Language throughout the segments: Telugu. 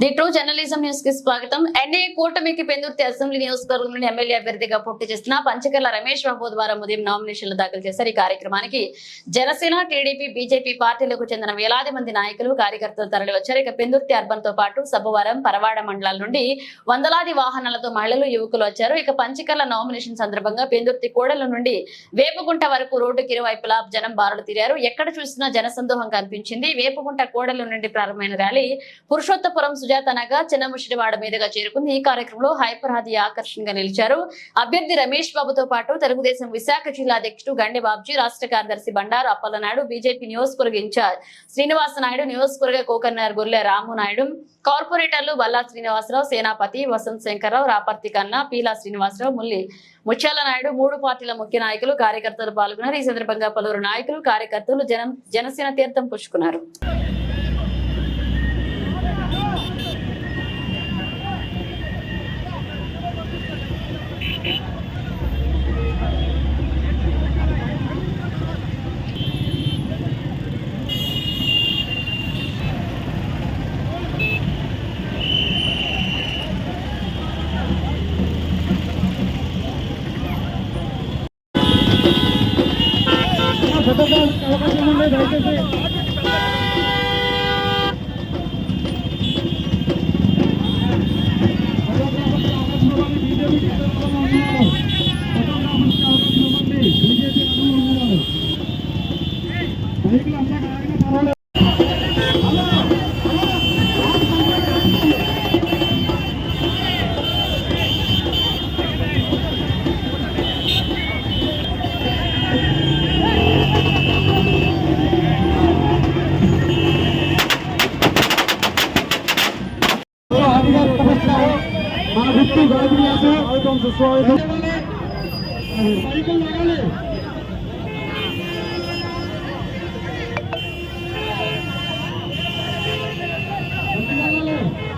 ది జర్నలిజం న్యూస్కి స్వాగతం కూటమికి పెందుర్తి అసెంబ్లీ నియోజకవర్గం నుండి ఎమ్మెల్యే అభ్యర్థిగా పోటీ పంచకర్ల రమేష్ బాబు ద్వారా ఉదయం నామినేషన్లు దాఖలు చేశారు. ఈ కార్యక్రమానికి జనసేన టీడీపీ బీజేపీ పార్టీలకు చెందిన వేలాది మంది నాయకులు కార్యకర్తలు తరలి వచ్చారు ఇక పెందుర్తి అర్బన్తో పాటు సబ్బవరం పరవాడ మండలాల నుండి వందలాది వాహనాలతో మహిళలు యువకులు వచ్చారు. ఇక పంచకర్ల నామినేషన్ సందర్భంగా పెందుర్తి కోడల నుండి వేపుగుంట వరకు రోడ్డుకి ఇరువైపులా జనం బారులు తీరారు. ఎక్కడ చూసినా జనసందోహం కనిపించింది. వేపుగుంట కోడల నుండి ప్రారంభమైన ర్యాలీ పురుషోత్తపురం సుజాత నగర్ చిన్న ముషిడివాడ మీదుగా చేరుకుంది. ఈ కార్యక్రమంలో హైపరాది ఆకర్షణగా నిలిచారు. అభ్యర్థి రమేష్ బాబుతో పాటు తెలుగుదేశం విశాఖ జిల్లా అధ్యక్షుడు గండి బాబ్జీ రాష్ట్ర కార్యదర్శి బండారు అప్పలనాయుడు బీజేపీ నియోజకవర్గ ఇన్ఛార్జ్ శ్రీనివాస నాయుడు నియోజకవర్గ కోకన్నర్ గొల్లె రాము నాయుడు కార్పొరేటర్లు బల్లా శ్రీనివాసరావు సేనాపతి వసంత్ శంకర్రావు రాపర్తి కన్నా పీలా శ్రీనివాసరావు ముల్లి ముత్యాల నాయుడు మూడు పార్టీల ముఖ్య నాయకులు కార్యకర్తలు పాల్గొన్నారు. ఈ సందర్భంగా పలువురు నాయకులు కార్యకర్తలు జనం జనసేన తీర్థం పుచ్చుకున్నారు. అవకాశం ఉంది దయచేసి బైకులు మన గుర్తు గడుపు స్వాగతం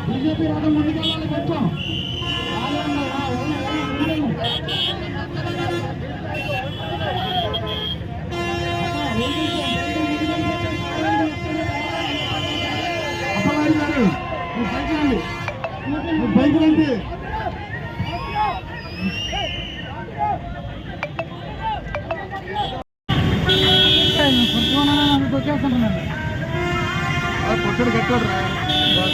బీజేపీ ముందుకెళ్ళాలి కొంచెం రండి మీరు పైకి పొట్టడు కట్టాడు రా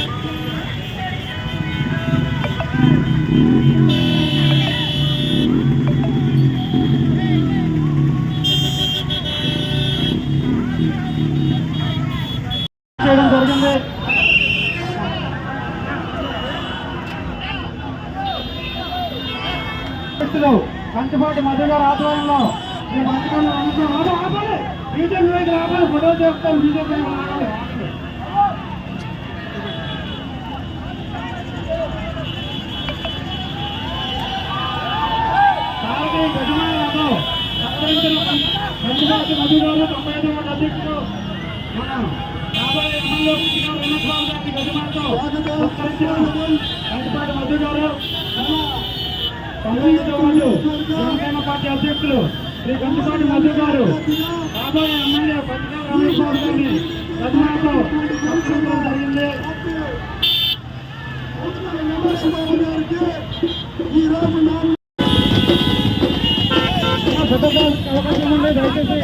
చేయడం జరిగింది కంచిపాటి మధ్య గారి ఆధ్వర్యంలో ఈ పథకాన్ని అమలు- బీజేపీ వైపు ఫోటో చేస్తాం బీజేపీ వైపు మధు గారు తొంభై ఐదు మంది అధ్యక్షుడు. మన రాబోయే ఎమ్మెల్యే కంచిపాటి మధు గారు. పంతొమ్మిది వాళ్ళు జనసేన పార్టీ అధ్యక్షులు శ్రీ కంచిపాటి మధు గారు రాబోయే ఎమ్మెల్యే పత్రికా రమేష్ బాబు గారిని జరిగింది అవకాశం ఉంది దయచేసి